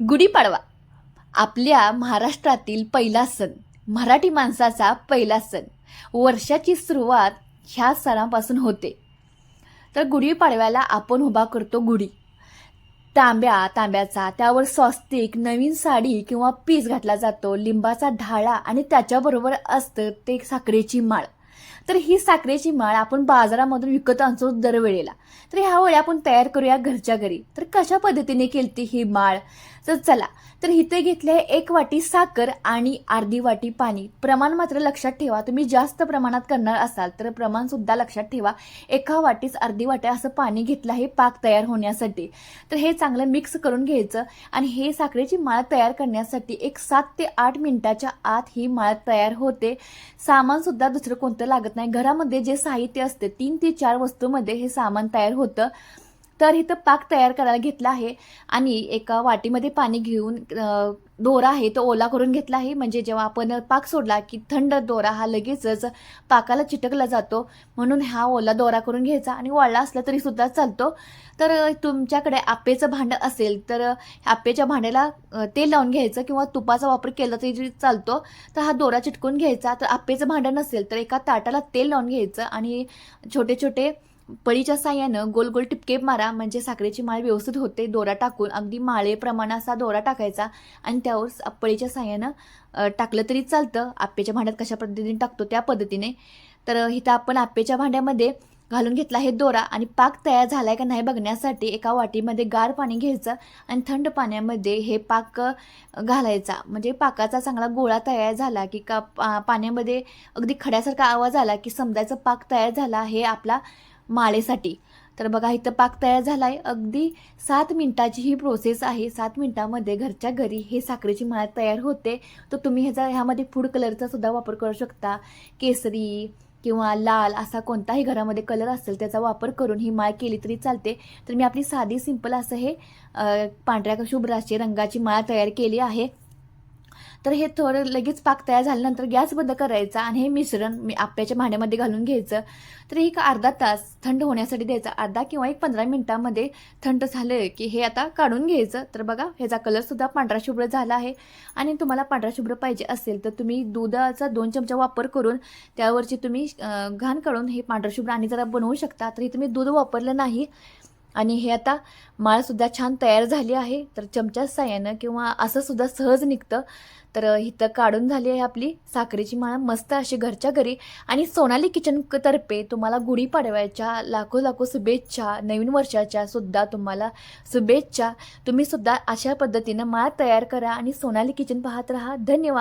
गुढीपाडवा. आपल्या महाराष्ट्रातील पहिला सण मराठी माणसाचा पहिला सण. वर्षाची सुरुवात ह्या सणापासून होते. तर गुढीपाडव्याला आपण उभा करतो गुढी. तांब्या तांब्याचा त्यावर स्वस्तिक नवीन साडी किंवा पीस घातला जातो लिंबाचा ढाळा आणि त्याच्याबरोबर असतं ते साखरेची माळ. तर ही साखरेची माळ आपण बाजारामधून विकत आणतो दरवेळेला. तर ह्यावेळी आपण तयार करूया घरच्या घरी. तर कशा पद्धतीने केलती ही माळ? तर चला तर इथे घेतले एक वाटी साखर आणि अर्धी वाटी पाणी. प्रमाण मात्र लक्षात ठेवा तुम्ही जास्त प्रमाणात करणार असाल तर प्रमाण सुद्धा लक्षात ठेवा. एका वाटीस अर्धी वाटी असं पाणी घेतलं आहे पाक तयार होण्यासाठी. तर हे चांगलं मिक्स करून घ्यायचं आणि हे साखरेची माळ तयार करण्यासाठी एक सात ते आठ मिनिटाच्या आत ही माळ तयार होते. सामान सुद्धा दुसरं कोणतं लागत नाही. घरामध्ये जे साहित्य असते तीन ते चार वस्तूमध्ये हे सामान तयार होतं. तर इथं पाक तयार करायला घेतला आहे. आणि एका वाटीमध्ये पाणी घेऊन दोरा आहे तो ओला करून घेतला आहे. म्हणजे जेव्हा आपण पाक सोडला की थंड दोरा हा लगेचच पाकाला चिटकला जातो. म्हणून हा ओला दोरा करून घ्यायचा आणि वाळला असला तरी सुद्धा चालतो. तर तुमच्याकडे आपेचं भांडं असेल तर आपेच्या भांड्याला तेल लावून घ्यायचं किंवा तुपाचा वापर केला तरी चालतो. तर हा दोरा चिटकून घ्यायचा. तर आपेचं भांडं नसेल तर एका ताटाला तेल लावून घ्यायचं आणि छोटे छोटे पळीच्या साह्यानं गोल गोल टिपके मारा म्हणजे साखरेची माळ व्यवस्थित होते. दोरा टाकून अगदी माळेप्रमाणे असा दोरा टाकायचा आणि त्यावर पळीच्या साह्यानं टाकलं तरी चालतं. आप्पेच्या भांड्यात कशा पद्धतीने टाकतो त्या पद्धतीने. तर इथं आपण आप्पेच्या भांड्यामध्ये घालून घेतला आहे दोरा आणि पाक तयार झाला आहे का नाही बघण्यासाठी एका वाटीमध्ये गार पाणी घ्यायचं आणि थंड पाण्यामध्ये हे पाक घालायचा. म्हणजे पाकाचा चांगला गोळा तयार झाला की का पा- पाण्यामध्ये अगदी खड्यासारखा आवाज आला की समजायचं पाक तयार झाला हे आपला माळेसाठी. तर बघा इथं पाक तयार झाला आहे अगदी सात मिनटाची ही प्रोसेस आहे. सात मिनटामध्ये घरच्या घरी हे साखरेची माळ तयार होते. तर तुम्ही ह्याचा ह्यामध्ये फूड कलरचा सुद्धा वापर करू शकता. केसरी किंवा लाल असा कोणताही घरामध्ये कलर असेल त्याचा वापर करून ही माळ केली तरी चालते. तर मी आपली साधी सिंपल असं हे पांढऱ्या शुभ्राची रंगाची माळ तयार केली आहे. तर हे थोडं लगेच पाक तयार झाल्यानंतर गॅस बंद करायचा आणि हे मिश्रण मी आप्याच्या भांड्यामध्ये घालून घ्यायचं. तर एक अर्धा तास थंड होण्यासाठी द्यायचा. अर्धा किंवा एक पंधरा मिनिटामध्ये थंड झालं की हे आता काढून घ्यायचं. तर बघा ह्याचा कलरसुद्धा पांढरा शुभ्र झाला आहे. आणि तुम्हाला पांढरा शुभ्र पाहिजे असेल तर तुम्ही दुधाचा दोन चमचा वापर करून त्यावरची तुम्ही घाण काढून हे पांढरा शुभ्र आणि जरा बनवू शकता. तर हे तुम्ही दूध वापरलं नाही आणि हे आता माळसुद्धा छान तयार झाली आहे. तर चमच्या साह्यानं किंवा असं सुद्धा सहज निघतं. तर इथं काढून झाली आहे आपली साखरेची माळ. मस्त अशी घरच्या घरी. आणि सोनाली किचन क- तर्फे तुम्हाला गुढीपाडव्याच्या लाखो लाखो शुभेच्छा नवीन वर्षाच्या सुद्धा तुम्हाला शुभेच्छा. तुम्ही सुद्धा अशा पद्धतीनं माळ तयार करा आणि सोनाली किचन पाहत राहा. धन्यवाद.